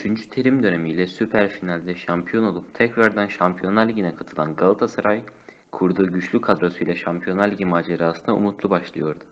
Üçüncü terim dönemiyle süper finalde şampiyon olup tekrardan Şampiyonlar Ligi'ne katılan Galatasaray, kurduğu güçlü kadrosuyla Şampiyonlar Ligi macerasına umutlu başlıyordu.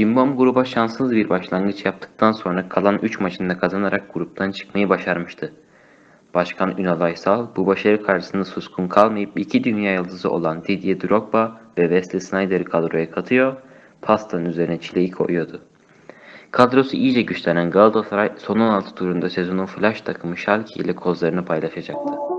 Cimbom gruba şanssız bir başlangıç yaptıktan sonra kalan 3 maçında kazanarak gruptan çıkmayı başarmıştı. Başkan Ünal Aysal bu başarı karşısında suskun kalmayıp iki dünya yıldızı olan Didier Drogba ve Wesley Sneijder'i kadroya katıyor, pastanın üzerine çileği koyuyordu. Kadrosu iyice güçlenen Galatasaray son 16 turunda sezonun flash takımı Schalke ile kozlarını paylaşacaktı.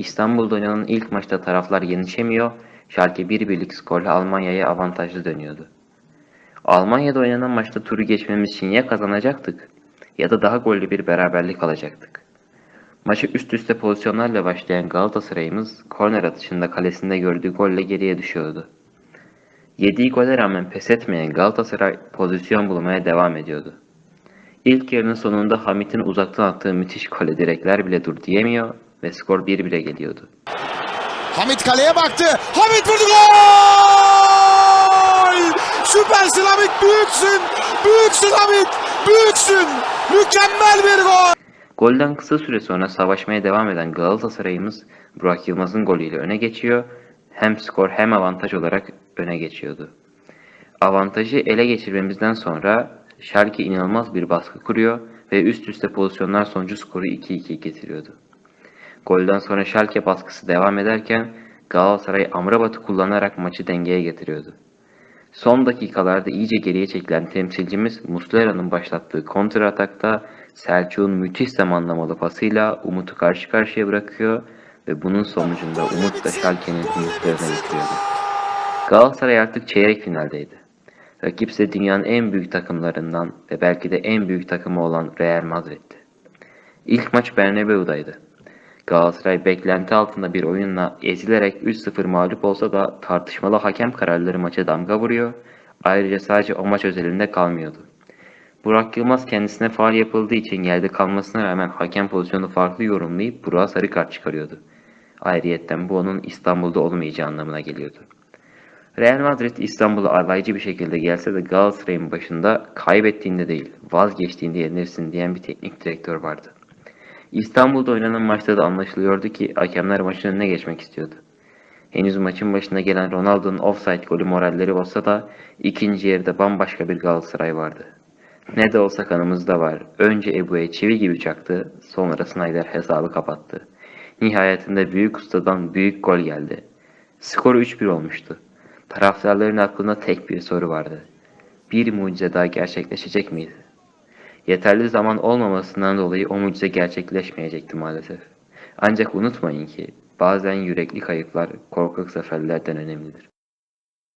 İstanbul'da oynanan ilk maçta taraflar yenişemiyor, Schalke 1-1'lik skorla Almanya'ya avantajlı dönüyordu. Almanya'da oynanan maçta turu geçmemiz için ya kazanacaktık ya da daha gollü bir beraberlik alacaktık. Maçı üst üste pozisyonlarla başlayan Galatasaray'ımız korner atışında kalesinde gördüğü golle geriye düşüyordu. Yediği gole rağmen pes etmeyen Galatasaray pozisyon bulmaya devam ediyordu. İlk yarının sonunda Hamit'in uzaktan attığı müthiş gole direkler bile dur diyemiyor ve skor 1-1'e geliyordu. Hamit kaleye baktı. Hamit vurdu gol! Süpersin Hamit büyüksün. Büyüksün Hamit. Büyüksün. Mükemmel bir gol. Golden kısa süre sonra savaşmaya devam eden Galatasaray'ımız Burak Yılmaz'ın golüyle öne geçiyor. Hem skor hem avantaj olarak öne geçiyordu. Avantajı ele geçirmemizden sonra Schalke inanılmaz bir baskı kuruyor ve üst üste pozisyonlar sonucu skoru 2-2 getiriyordu. Golden sonra Schalke baskısı devam ederken Galatasaray Amrabat'ı kullanarak maçı dengeye getiriyordu. Son dakikalarda iyice geriye çekilen temsilcimiz Muslera'nın başlattığı kontra atakta Selçuk'un müthiş zamanlamalı pasıyla Umut'u karşı karşıya bırakıyor ve bunun sonucunda Umut da Schalke'nin umutlarına yıkıyordu. Galatasaray artık çeyrek finaldeydi. Rakip ise dünyanın en büyük takımlarından ve belki de en büyük takımı olan Real Madrid'ti. İlk maç Bernabeu'daydı. Galatasaray beklenti altında bir oyunla ezilerek 3-0 mağlup olsa da tartışmalı hakem kararları maça damga vuruyor. Ayrıca sadece o maç özelinde kalmıyordu. Burak Yılmaz kendisine faal yapıldığı için yerde kalmasına rağmen hakem pozisyonu farklı yorumlayıp Burak'a sarı kart çıkarıyordu. Ayrıyetten bu onun İstanbul'da olmayacağı anlamına geliyordu. Real Madrid İstanbul'a alaycı bir şekilde gelse de Galatasaray'ın başında kaybettiğinde değil vazgeçtiğinde yenilirsin diyen bir teknik direktör vardı. İstanbul'da oynanan maçta da anlaşılıyordu ki hakemler maçın önüne geçmek istiyordu. Henüz maçın başına gelen Ronaldo'nun offside golü moralleri olsa da ikinci yarıda bambaşka bir Galatasaray vardı. Ne de olsa kanımızda var. Önce Ebu'ya çivi gibi çaktı, sonra Snyder hesabı kapattı. Nihayetinde büyük ustadan büyük gol geldi. Skor 3-1 olmuştu. Taraftarların aklında tek bir soru vardı. Bir mucize daha gerçekleşecek miydi? Yeterli zaman olmamasından dolayı o mucize gerçekleşmeyecekti maalesef. Ancak unutmayın ki bazen yürekli kayıplar korkak zaferlerden önemlidir.